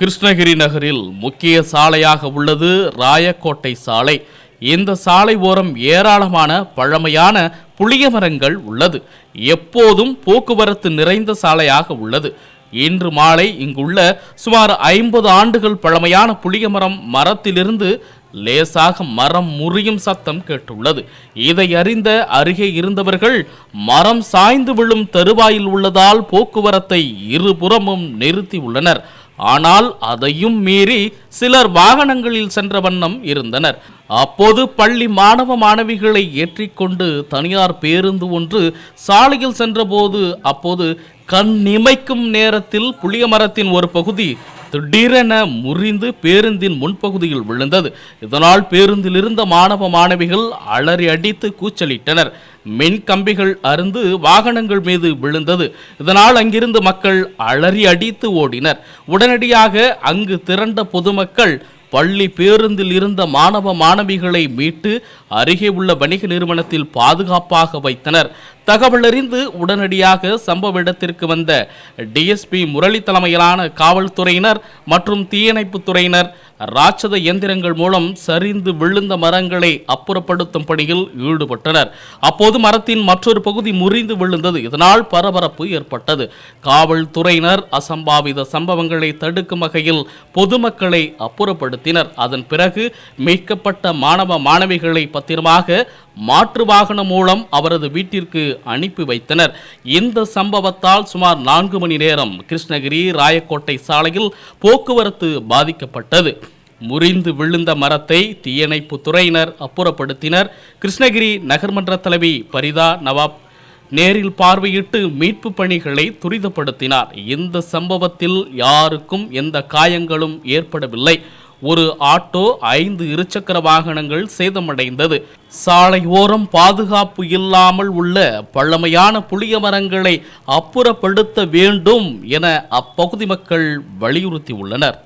கிருஷ்ணகிரி நகரில் முக்கிய சாலையாக உள்ளது ராயக்கோட்டை சாலை. இந்த சாலை ஓரம் ஏராளமான பழமையான புளிய மரங்கள் உள்ளது. எப்போதும் போக்குவரத்து நிறைந்த சாலையாக உள்ளது. இன்று மாலை இங்குள்ள சுமார் ஐம்பது ஆண்டுகள் பழமையான புளிய மரம் மரத்திலிருந்து லேசாக மரம் முறியும் சத்தம் கேட்டுள்ளது. இதை அறிந்த அருகே இருந்தவர்கள் மரம் சாய்ந்து விழும் தருவாயில் உள்ளதால் போக்குவரத்தை இருபுறமும் நிறுத்தி உள்ளனர் ஆனால் அதையும் மீறி சிலர் வாகனங்களில் சென்ற வண்ணம் இருந்தனர். அப்போது பள்ளி மாணவ மாணவிகளை ஏற்றிக்கொண்டு தனியார் பேருந்து ஒன்று சாலையில் சென்றபோது அப்போது கண் நிமைக்கும் நேரத்தில் புளிய மரத்தின் ஒரு பகுதி திடீரென முறிந்து பேருந்தின் முன்பகுதியில் விழுந்தது. இதனால் பேருந்தில் இருந்த மாணவ மாணவிகள் அலறி அடித்து கூச்சலிட்டனர். மின் கம்பிகள் அருந்து வாகனங்கள் மீது விழுந்தது. இதனால் அங்கிருந்து மக்கள் அலறி அடித்து ஓடினர். உடனடியாக அங்கு திரண்ட பொதுமக்கள் பள்ளி பேருந்தில் இருந்த மாணவ மாணவிகளை மீட்டு அருகே உள்ள வணிக நிறுவனத்தில் பாதுகாப்பாக வைத்தனர். தகவல் அறிந்து உடனடியாக சம்பவ இடத்திற்கு வந்த டிஎஸ்பி முரளி தலைமையிலான காவல்துறையினர் மற்றும் தீயணைப்பு துறையினர் ராட்சத இயந்திரங்கள் மூலம் சரிந்து விழுந்த மரங்களை அப்புறப்படுத்தும் பணியில் ஈடுபட்டனர். அப்போது மரத்தின் மற்றொரு பகுதி முறிந்து விழுந்தது. இதனால் பரபரப்பு ஏற்பட்டது. காவல்துறையினர் அசம்பாவித சம்பவங்களை தடுக்கும் வகையில் பொதுமக்களை பயன்படுத்தினர் அதன் பிறகு மீட்கப்பட்ட மாணவ மாணவிகளை பத்திரமாக மாற்று வாகனம் மூலம் அவரது வீட்டிற்கு அனுப்பி வைத்தனர். இந்த சம்பவத்தால் சுமார் நான்கு மணி நேரம் கிருஷ்ணகிரி ராயக்கோட்டை சாலையில் போக்குவரத்து பாதிக்கப்பட்டது. முறிந்து விழுந்த மரத்தை தீயணைப்பு துறையினர் அப்புறப்படுத்தினர். கிருஷ்ணகிரி நகர்மன்ற தலைவி பரிதா நவாப் நேரில் பார்வையிட்டு மீட்பு பணிகளை துரிதப்படுத்தினார். இந்த சம்பவத்தில் யாருக்கும் எந்த காயங்களும் ஏற்படவில்லை. ஒரு ஆட்டோ ஐந்து இருசக்கர வாகனங்கள் சேதமடைந்தது. சாலை ஓரம் பாதுகாப்பு இல்லாமல் உள்ள பழமையான புளிய மரங்களை அப்புறப்படுத்த வேண்டும் என அப்பகுதி மக்கள் வலியுறுத்தியுள்ளனர்.